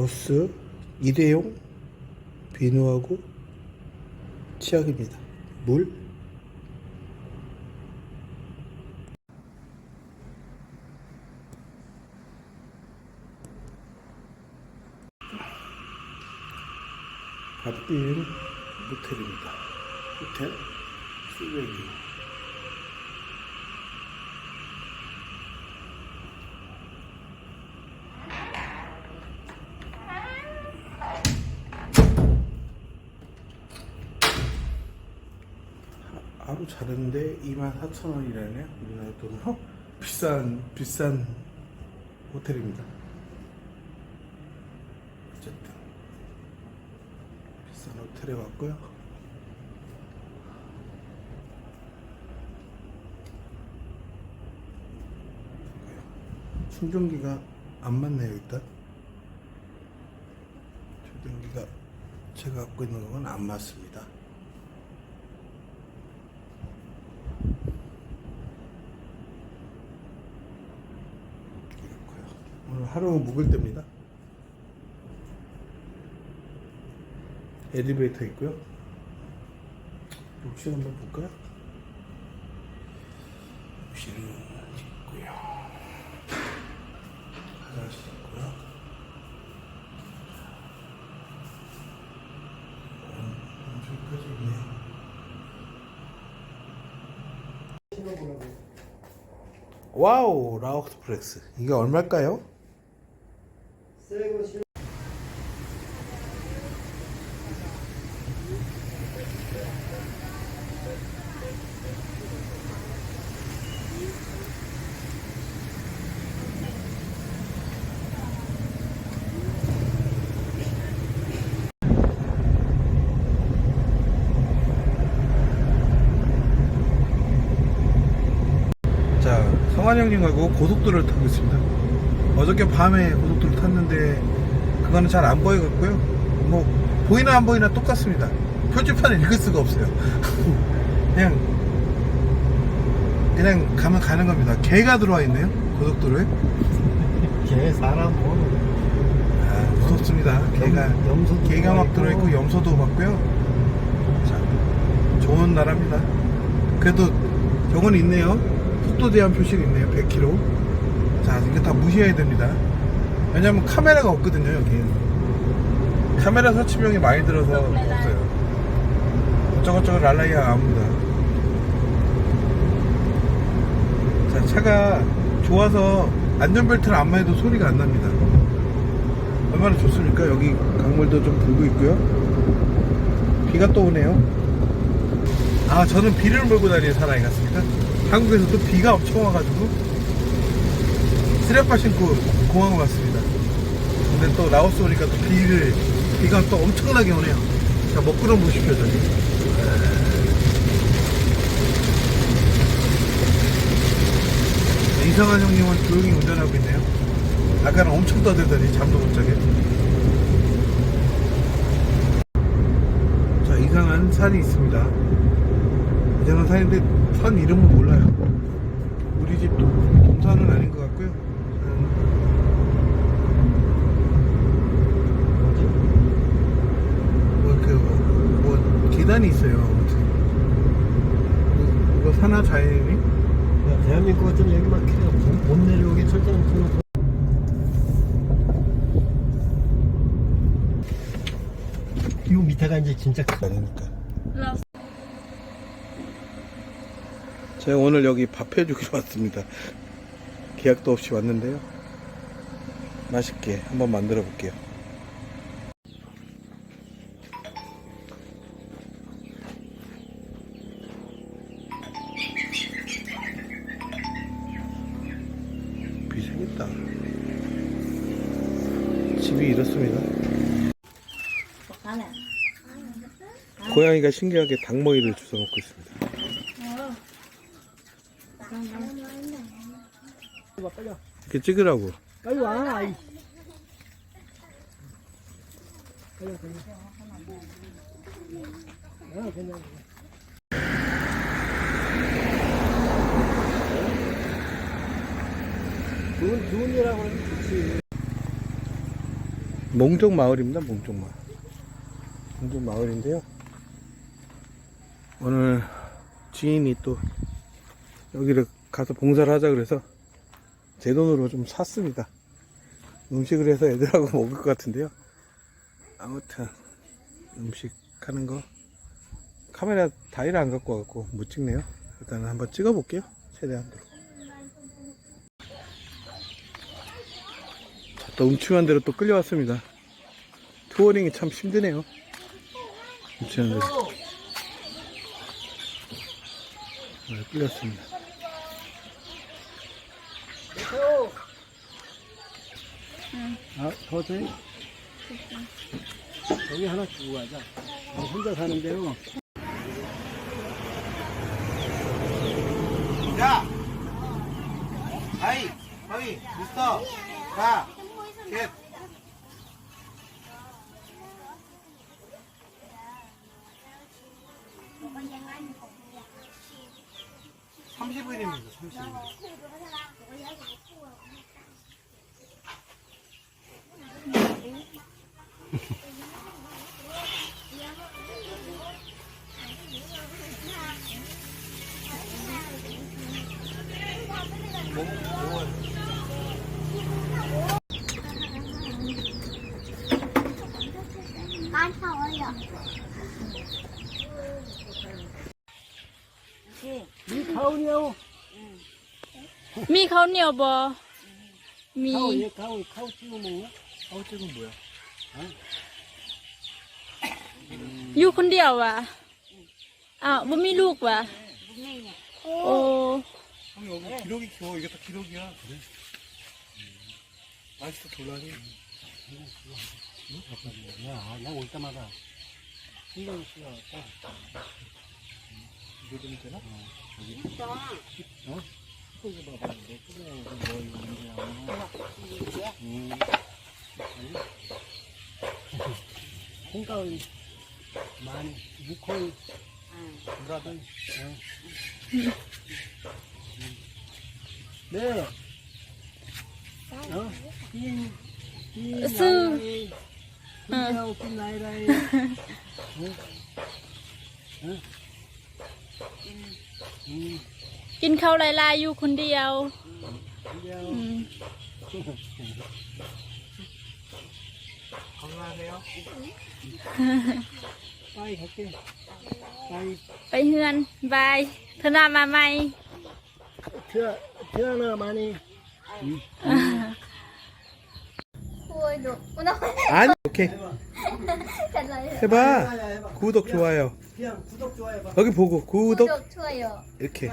라오스 일회용 비누하고 치약입니다. 물 밥빈 모텔입니다. 호텔 쓰레기 하루 자는데 24,000원이라네요. 우리나라 돈으로 비싼 비싼 호텔입니다. 어쨌든 비싼 호텔에 왔고요. 충전기가 안 맞네요 일단. 충전기가 제가 갖고 있는 건 안 맞습니다. 이렇고요. 오늘 하루 묵을 때입니다. 엘리베이터 있고요. 욕실 한번 볼까요? 욕실은 있고요. 화장실 있고요. 음, 저기까지 있네요. 와우 라오스프렉스 이게 얼마일까요? 자, 성환 형님하고 고속도로를 타고 있습니다. 어저께 밤에 고속도로 탔는데 그거는 잘 안 보이겠고요. 뭐 보이나 안 보이나 똑같습니다. 표지판을 읽을 수가 없어요. 그냥 그냥 가면 가는 겁니다. 개가 들어와 있네요. 고속도로에. 걔 사람 뭐 아, 무섭습니다. 개가 염- 염소도 개가 막 들어와 있고. 들어 있고 염소도 봤고요. 자, 좋은 나라입니다. 그래도 저건 있네요. 속도 제한 표시가 있네요. 100km. 자, 이거 다 무시해야 됩니다. 왜냐면 카메라가 없거든요, 여기. 카메라 설치비용이 많이 들어서 없어요. 어쩌고저쩌고 랄라이야 아무니다. 자, 차가 좋아서 안전벨트를 안 매도 소리가 안 납니다. 얼마나 좋습니까? 여기 강물도 좀 불고 있고요. 비가 또 오네요. 아, 저는 비를 몰고 다니는 사람이 같습니다. 한국에서도 비가 엄청 와가지고 쓰레빠 신고 공항 왔습니다. 근데 또 라오스 오니까 또 비를 비가 또 엄청나게 오네요. 자, 먹구름 보십시오, 저기. 네, 이상한 형님은 조용히 운전하고 있네요. 아까는 엄청 떠들더니 잠도 못 자게. 자, 이상한 산이 있습니다. 이상한 산인데 산 이름은 몰라요. 우리 집 동- 동산은 아닌 것 같고요. 뭐, 그, 뭐, 계단이 있어요. 아무튼. 이거 산하 자연이? 야, 대한민국 같은 여기 막히면 못 내려오게 철저한 통로 이 밑에가 이제 진짜 큰 아니니까. 제가 오늘 여기 밥 해주기로 왔습니다. 계약도 없이 왔는데요. 맛있게 한번 만들어 볼게요. 고양이가 신기하게 닭머리를 주워 먹고 있습니다. 이렇게 찍으라고. 빨리 와 아이. 빨리 와 빨리 와 아, 그냥 좋은, 좋은 일하고 하면 좋지 몽종 마을입니다. 몽종 마을. 몽종 마을인데요. 오늘 지인이 또 여기를 가서 봉사를 하자 그래서 제 돈으로 좀 샀습니다. 음식을 해서 애들하고 먹을 것 같은데요. 아무튼 음식 하는 거 카메라 다이를 안 갖고 와갖고 못 찍네요. 일단 한번 찍어볼게요. 최대한. 자, 또 음침한 데로 또 끌려왔습니다. 투어링이 참 힘드네요. 유치원들 네, 끌렸습니다 응. 아, 더 돼? 여기 하나 주고 가자 어, 혼자 사는데요 야! 아이! 거기! 미스터! 가! 셋! 30분입니 다. 30 분. 뭐? 이 가오냐오. มีข้าวเหนียวบอมี 가오, 얘 가오, 가오 찍어 먹나? 아우찌는 뭐야? อยู่คนเดียววะอ้าวบ่มีลูกวะโอ้ 형 여기 기러기 키워 이게 다 기러기야 그래? 맛있어 졸라니 야, 나 올 때마다 신경 쓰여. 이거 좀 되나? 어? 이거 봐봐. 내 끄덕이고 뭐 이거 문제야. 음. 아니? 콩가을 만 무코이 브라던. 어. 네. 어? 인, 인, 수. 나이, 군대하고 군 나이라이. 응? 응? 응, กินข้าวหลายๆอยู่คนเดียว 군대하고. อืม 건강하세요 빠이 갈게. 빠이. ไปเฮือน บายเธอหนามาใหม่ 태어, 태어나 많이. 구워도 오늘 아니 오케이 잘라요. 해봐 구독 좋아요 그냥 구독 좋아요. 봐. 여기 보고 구독 구독 좋아요. 이렇게